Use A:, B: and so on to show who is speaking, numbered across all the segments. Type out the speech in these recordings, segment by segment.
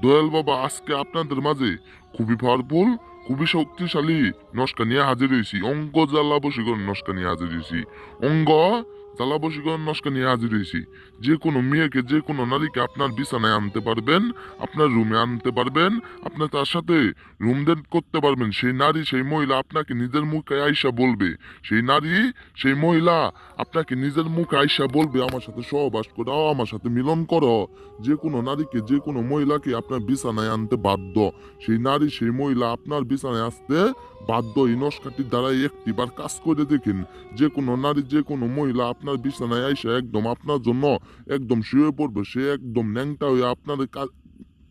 A: দয়াল বাবা, আজকে আপনাদের মাঝে খুবই পাওয়ারফুল খুবই শক্তিশালী নস্কা নিয়ে হাজির হয়েছি। অঙ্গ জ্বালা বসীকরণ নস্কা নিয়ে হাজির হয়েছি। অঙ্গ জ্বালা বসীকরণ নস্কা নিয়ে হাজির হয়েছি যে কোনো মেয়েকে, যে কোনো নারীকে আপনার বিছানায় আনতে পারবেন, আপনার রুমে আনতে পারবেন আপনার তার সাথে রুম ডেট করতে পারবেন। সেই নারী, সেই মহিলা আপনাকে নিজের মুখে আইসা বলবে। সেই নারী, সেই মহিলা আপনাকে নিজের মুখে আইসা বলবে, আমার সাথে সহবাস করো, আমার সাথে মিলন করো। যে কোনো নারীকে, যে কোনো মহিলাকে আপনার বিছানায় আনতে বাধ্য। সেই নারী, সেই মহিলা আপনার বিছানায় আসতে বাধ্য এই নস্কাটির দ্বারা একটিবার কাজ করে দেখেন। যে কোনো নারী, যে কোনো মহিলা আপনার বিছানায় আইসা একদম আপনার জন্য একদম শুয়ে পড়বে, সে একদম ন্যাংটা হয়ে আপনার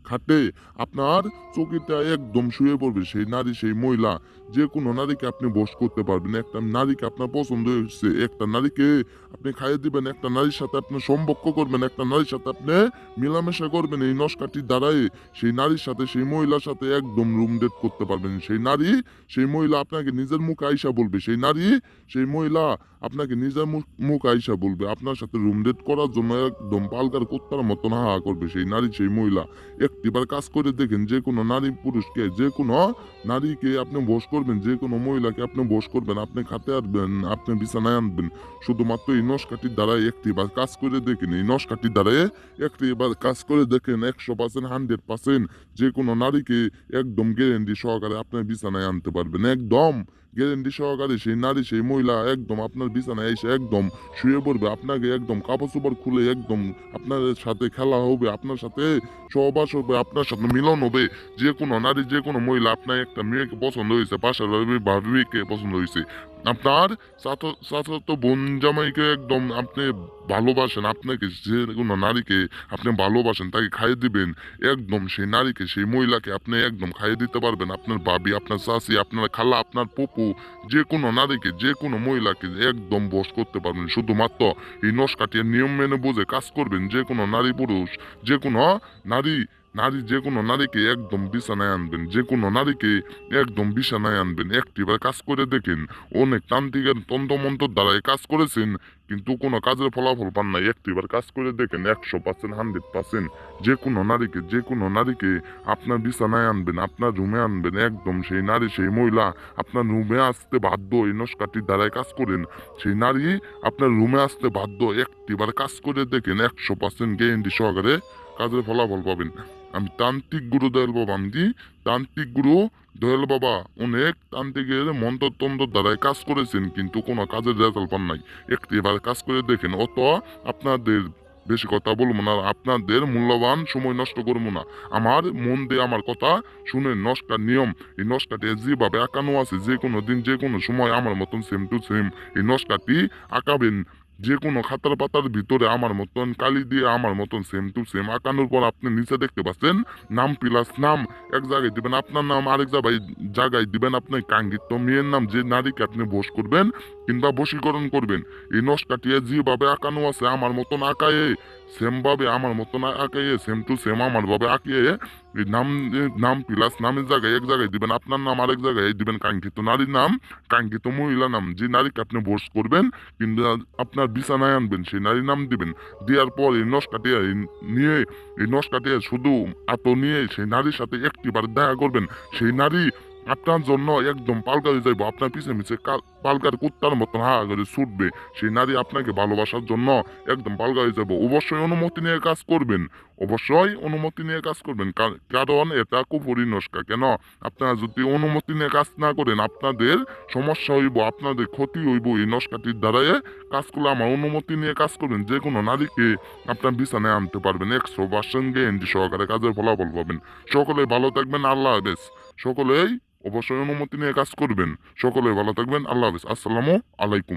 A: খাটে আপনার চকিটা একদম শুয়ে পড়বে, সেই নারী, সেই মহিলা। যে কোনো নারীকে আপনি বস করতে পারবেন। একটা নারীকে আপনার পছন্দ হয়েছে, একটা নারীকে আপনি খাইয়ে দিবেন, একটা নারীর সাথে আপনি সম্পর্ক করবেন, একটা নারীর সাথে আপনি মেলামেশা করবেন, এই নস্কাটির দ্বারাই সেই নারীর সাথে, সেই মহিলার সাথে একদম রুম ডেট করতে পারবেন। সেই নারী, সেই মহিলা আপনাকে নিজের মুখে আইসা বলবে। সেই নারী, সেই মহিলা আপনাকে নিজের মুখ- আইসা বলবে। আপনার সাথে রুম ডেট করার জন্য একদম পালকার কুত্তার মতন হা করবে সেই নারী, সেই মহিলা। একটিবার কাজ করে দেখেন, যে কোনো নারী পুরুষকে, যে কোনো নারীকে আপনি বস করবেন, যে কোনো মহিলাকে আপনি বস করবেন, আপনি খাতে আনবেন আপনি বিছানায় আনবেন। শুধুমাত্র এই নস্কাটির দ্বারা একটিবার কাজ করে দেখেন, এই নস্কাটির দ্বারা একটি এবার কাজ করে দেখেন, একশো পার্সেন্ট হান্ড্রেড পার্সেন্ট যে কোনো নারীকে একদম গ্যারেন্টি সহকারে আপনি বিছানায় আনতে পারবেন, একদম। গ্যারেন্টি সহকারে, সেই নারী, সেই মহিলা একদম আপনার বিছানায় এসে একদম শুয়ে পড়বে, আপনাকে একদম কাপড় চোপড় খুলে একদম আপনার সাথে খেলা হবে, আপনার সাথে সহবাস হবে, আপনার সাথে মিলন হবে। যে কোনো নারী, যে কোনো মহিলা, আপনার একটা মেয়েকে পছন্দ হয়েছে, পাশের ভাবিকে পছন্দ হয়েছে। আপনার সাথে বোন জামাইকে একদম আপনি ভালোবাসেন, আপনাকে যে কোনো নারীকে আপনি ভালোবাসেন, তাকে খাইয়ে দিবেন, একদম সেই নারীকে, সেই মহিলাকে আপনি একদম খাইয়ে দিতে পারবেন। আপনার ভাবি, আপনার শাশি, আপনার খালা, আপনার পপু যে কোনো নারীকে, যে কোনো মহিলাকে একদম বস করতে পারবেন। শুধুমাত্র এই নস্কাটির নিয়ম মেনে বুঝে কাজ করবেন, যে কোনো নারী পুরুষ, যে কোনো নারী নারী যে কোনো নারীকে একদম বিছানায় আনবেন, যে কোনো নারীকে একদম বিছানায় আনবেন। একটিবার কাজ করে দেখেন, অনেক তান্ত্রিকের তন্ত্রমন্ত্র দ্বারা এই কাজ করেছেন, কিন্তু কোনো কাজের ফলাফল পান নাই। একটিবার কাজ করে দেখেন, একশো পার্সেন্ট হান্ড্রেড পার্সেন্ট যে কোনো নারীকে, যে কোনো নারীকে আপনার বিছানায় আনবেন, আপনার রুমে আনবেন। একদম সেই নারী, সেই মহিলা আপনার রুমে আসতে বাধ্য এই নস্কাটির দ্বারাই কাজ করেন। সেই নারী আপনার রুমে আসতে বাধ্য একটিবার কাজ করে দেখেন, একশো পার্সেন্ট গ্যারেন্টি সহকারে কাজের ফলাফল পাবেন। আমি তান্ত্রিক গুরু দয়াল বাবা, আমি কি? তান্ত্রিক গুরু দয়াল বাবা, অনেক তান্ত্রিকের মন্ত্রতন্ত্র দ্বারাই কাজ করেছেন, কিন্তু কোনো কাজের রেজাল্ট পান নাই। একটিবার কাজ করে দেখেন, অত আপনাদের বেশি কথা বলব না আপনাদের মূল্যবান সময় নষ্ট করব না। আমার মন দিয়ে আমার কথা শুনে নস্কার নিয়ম, এই নস্কাটি যেভাবে আঁকানো আছে যে কোনো দিন যে কোনো সময় আমার মতন সেম টু সেম এই নস্কাটি আঁকাবেন। যে কোনো খাতার পাতার ভিতরে আমার মতন, কালি দিয়ে আমার মতন সেম টু সেম আঁকানোর পর আপনি নিচে দেখতে পাচ্ছেন, নাম প্লাস নাম, এক জায়গায় দিবেন, আপনার নাম আরেক জায়গায় জায়গায় দিবেন আপনার কাঙ্ক্ষিত মেয়ের নাম যে নারীকে আপনি বোস করবেন কিংবা বশীকরণ করবেন। এই নস কাটিয়ে যেভাবে আঁকানো আছে, আমার মতন আঁকায়ে সেম ভাবে আমার মতন আঁকাইয়ে সেম টু সেম আমার ভাবে আঁকিয়ে নাম নাম প্লাস নামের জায়গায় এক জায়গায় দিবেন, আপনার নাম আরেক জায়গায় দিবেন, কাঙ্ক্ষিত নারীর নাম, কাঙ্ক্ষিত মহিলা নাম, যে নারীকে আপনি বস করবেন কিংবা আপনার বিছানায় আনবেন, সেই নারীর নাম দিবেন। দেওয়ার পর এই নস কাটিয়ে নিয়ে, এই নস কাটিয়ে শুধু আত নিয়ে সেই নারীর সাথে একটিবার দেখা করবেন। সেই নারী আপনার জন্য একদম পালকারি যাইব। আপনার পিছে মিছে পালকার কুত্তার মতন হা করে ছুটবে। সেই নারী আপনাকে ভালোবাসার জন্য একদম পালকারি যাব অবশ্যই অনুমতি নিয়ে কাজ করবেন। অবশ্যই অনুমতি নিয়ে কাজ করবেন। কারণ এটা কুপুরি নস্কা। কেন? আপনারা যদি অনুমতি নিয়ে কাজ না করেন, আপনাদের সমস্যা হইব, আপনাদের ক্ষতি হইব এই নস্কাটির দ্বারাই। কাজ করলে আমার অনুমতি নিয়ে কাজ করবেন। যে কোনো নারীকে আপনার বিছানায় আনতে পারবেন। একশো পার্সেন্ট গ্যারেন্টি সহকারে কাজের ফলাফল পাবেন। সকলে ভালো থাকবেন। আল্লাহ হাফেজ। সকলেই অবশ্যই অনুমতি নিয়ে কাজ করবেন। সকলে ভালো থাকবেন। আল্লাহ হাফিজ। আসসালামু আলাইকুম।